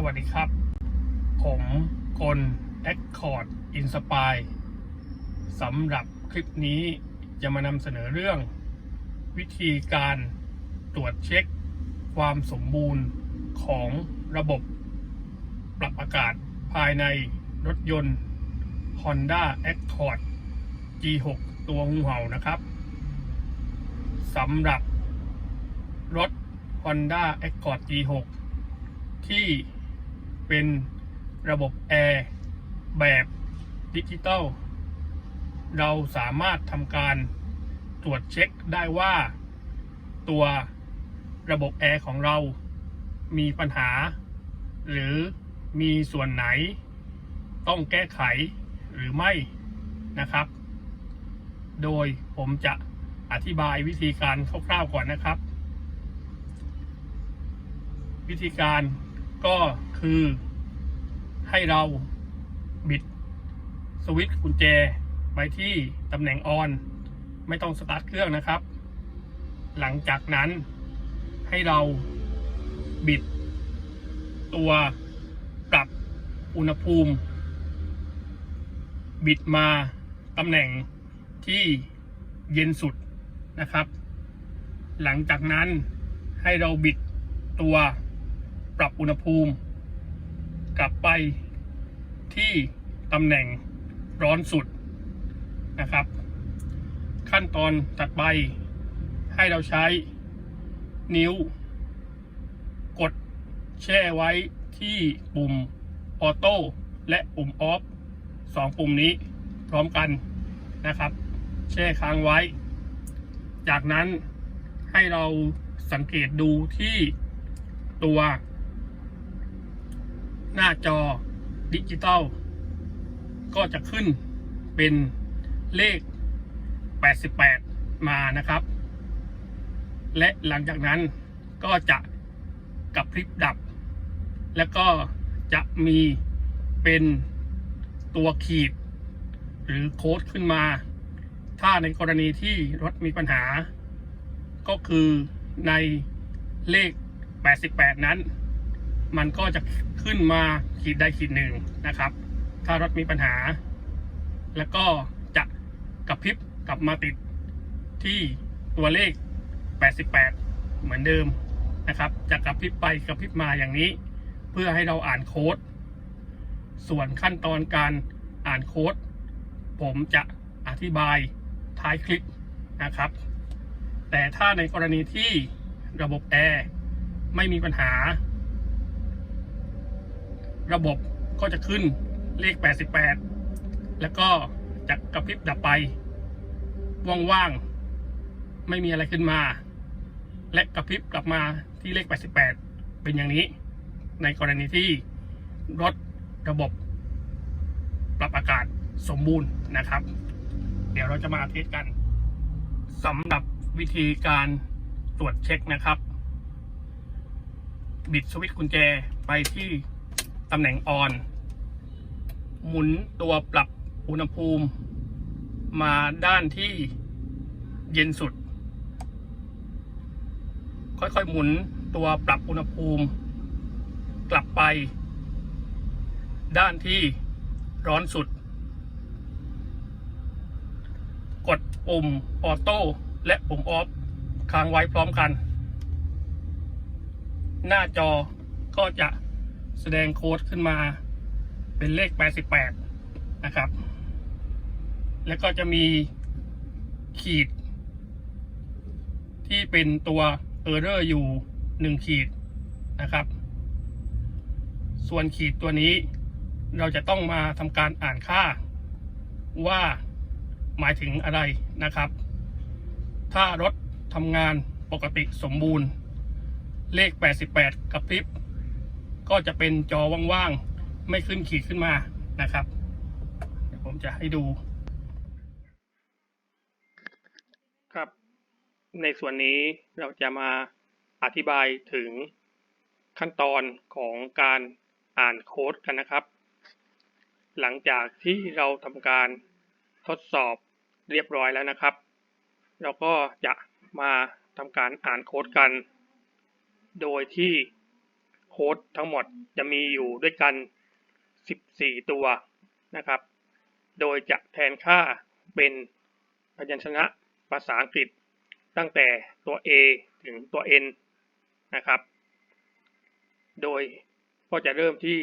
สวัสดีครับ ผมกล Accord Inspire สำหรับคลิปนี้จะมานำเสนอเรื่อง วิธีการตรวจเช็คความสมบูรณ์ของระบบปรับอากาศภายในรถยนต์ Honda Accord G6 ตัวงูเห่านะครับสำหรับรถ Honda Accord G6 ที่ เป็นระบบแอร์แบบดิจิตอลเราสามารถทำการตรวจเช็คได้ว่า ตัวระบบแอร์ของเรามีปัญหา หรือมีส่วนไหนต้องแก้ไขหรือไม่นะครับ โดยผมจะอธิบายวิธีการคร่าวๆก่อนนะครับ วิธีการ ก็คือให้เราบิดสวิตช์กุญแจไปที่ตำแหน่งออน ไม่ต้องสตาร์ทเครื่องนะครับ หลังจากนั้นให้เราบิด ตัวปรับอุณหภูมิ บิดมาตำแหน่งที่เย็นสุดนะครับ หลังจากนั้นให้เราบิดตัว ปรับอุณหภูมิ กลับไปที่ตำแหน่งร้อนสุดนะครับ ขั้นตอนถัดไปให้เราใช้นิ้ว กดแช่ไว้ที่ปุ่มออโต้และปุ่มออฟสองปุ่มนี้พร้อมกันนะครับ แช่ค้างไว้ จากนั้นให้เราสังเกตดูที่ตัว หน้าจอดิจิตอลก็จะขึ้นเป็นเลข 88 มานะครับ และหลังจากนั้นก็จะกระพริบดับ แล้วก็จะมีเป็นตัวขีด หรือโค้ดขึ้นมา ถ้าในกรณีที่รถมีปัญหา ก็คือในเลข 88 นั้น มันก็จะขึ้นมาขีดใดขีดหนึ่งนะครับ ถ้ารถมีปัญหา แล้วก็จะกระพริบกลับมาติดที่ตัวเลข 88 เหมือนเดิมนะครับจะกระพริบไปกระพริบมาอย่างนี้ เพื่อให้เราอ่านโค้ด ส่วนขั้นตอนการอ่านโค้ด ผมจะอธิบายท้ายคลิปนะครับ แต่ถ้าในกรณีที่ระบบแอร์ไม่มีปัญหา ระบบก็จะขึ้นเลข 88 แล้วก็จะกระพริบดับไป ว่างๆ ไม่มีอะไรขึ้นมา และกระพริบกลับมาที่เลข 88 เป็นอย่างนี้ ในกรณีที่รถระบบ ปรับอากาศสมบูรณ์นะครับ เดี๋ยวเราจะมาเทสกันสำหรับวิธีการตรวจเช็คนะครับ บิดสวิตช์กุญแจไปที่ ตำแหน่งออน หมุนตัวปรับอุณหภูมิ มาด้านที่เย็นสุด ค่อยๆหมุนตัวปรับอุณหภูมิ กลับไป ด้านที่ร้อนสุด กดปุ่มออโต้และปุ่มออฟค้างไว้พร้อมกัน หน้าจอก็จะ แสดงโค้ดขึ้นมาเป็นเลข 88 นะครับ แล้วก็จะมีขีด ที่เป็นตัวเออร์เรอร์อยู่ 1 ขีดนะครับ ส่วนขีดตัวนี้เราจะต้องมาทำการอ่านค่า ว่าหมายถึงอะไรนะครับ ถ้ารถทำงานปกติสมบูรณ์ เลข 88 กับพริบ ก็จะเป็นจอว่างๆ ไม่ขึ้นขีดขึ้นมานะครับ เดี๋ยวผมจะให้ดู ครับ ในส่วนนี้เราจะมาอธิบายถึงขั้นตอนของการอ่านโค้ดกันนะครับ หลังจากที่เราทำการทดสอบเรียบร้อยแล้วนะครับ เราก็จะมาทำการอ่านโค้ดกัน โดยที่ โค้ดทั้งหมดจะมีอยู่ด้วยกัน 14 ตัวนะครับ โดยจะแทนค่าเป็นพยัญชนะภาษาอังกฤษตั้งแต่ตัว A ถึงตัว N นะครับ โดยก็จะเริ่มที่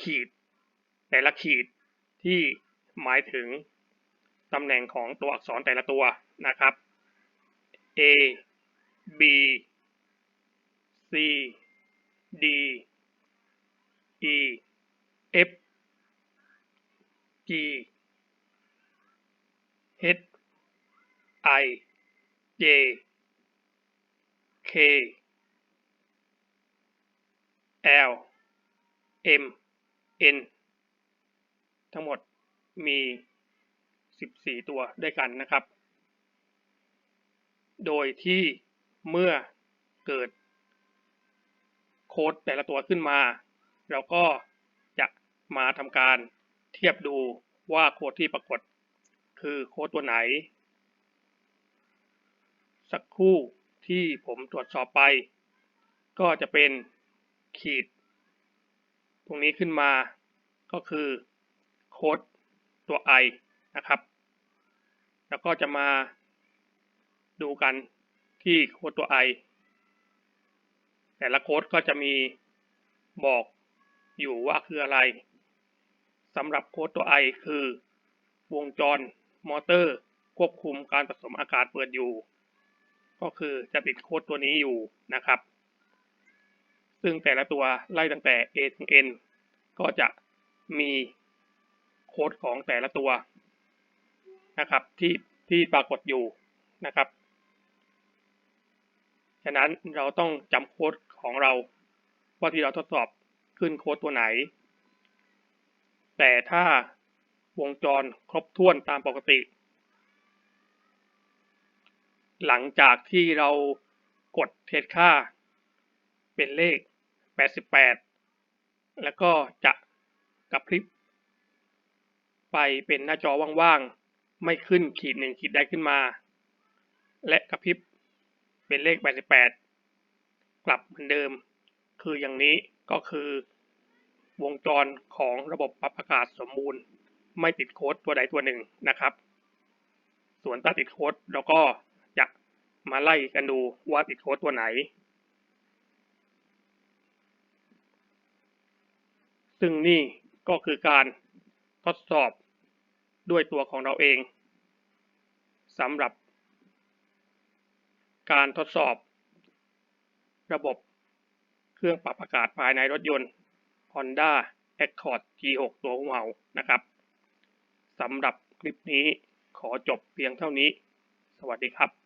ขีด แต่ละขีดที่หมายถึงตำแหน่งของตัวอักษรแต่ละตัวนะครับ A B C D E F G H I J K L M N ทั้งหมดมี 14 ตัวด้วยกันนะครับ โดยที่เมื่อเกิด โค้ดแต่ละตัวขึ้นมา เราก็จะมาทำการเทียบดูว่าโค้ดที่ปรากฏ คือโค้ดตัวไหน สักครู่ที่ผมตรวจสอบไป ก็จะเป็นขีด ตรงนี้ขึ้นมาก็คือโค้ดตัว i นะครับ แล้วก็จะมาดูกันที่โค้ดตัว i แต่ละโค้ดก็จะมีบอกอยู่ว่าคืออะไรสำหรับโค้ดตัว i คือ วงจรมอเตอร์ควบคุมการผสมอากาศเปิดอยู่ ก็คือจะติดโค้ดตัวนี้อยู่นะครับ ซึ่งแต่ละตัวไล่ตั้งแต่ A ถึง N ก็จะมีโค้ดของแต่ละตัวนะครับที่ที่ปรากฏอยู่นะครับ ฉะนั้นเราต้องจำโค้ดของเรา ว่าที่เราทดสอบขึ้นโค้ดตัวไหน แต่ถ้าวงจรครบถ้วนตามปกติ หลังจากที่เรากดเทสค่า เป็นเลข 88 แล้วก็จะกระพริบไปเป็นหน้าจอว่างๆ ไม่ขึ้นขีดหนึ่งขีดได้ขึ้นมา และกระพริบ เป็นเลข 88 กลับเหมือนเดิม คืออย่างนี้ก็คือวงจรของระบบปรับอากาศสมบูรณ์ ไม่ติดโค้ดตัวใดตัวหนึ่งนะครับ ส่วนถ้าติดโค้ดเราก็จะมาไล่กันดูว่าติดโค้ดตัวไหน ซึ่งนี่ก็คือการทดสอบด้วยตัวของเราเองสำหรับ การทดสอบระบบเครื่องปรับอากาศภายในรถยนต์ Honda Accord G6 ตัวของเรานะครับสำหรับคลิปนี้ขอจบเพียงเท่านี้ สวัสดีครับ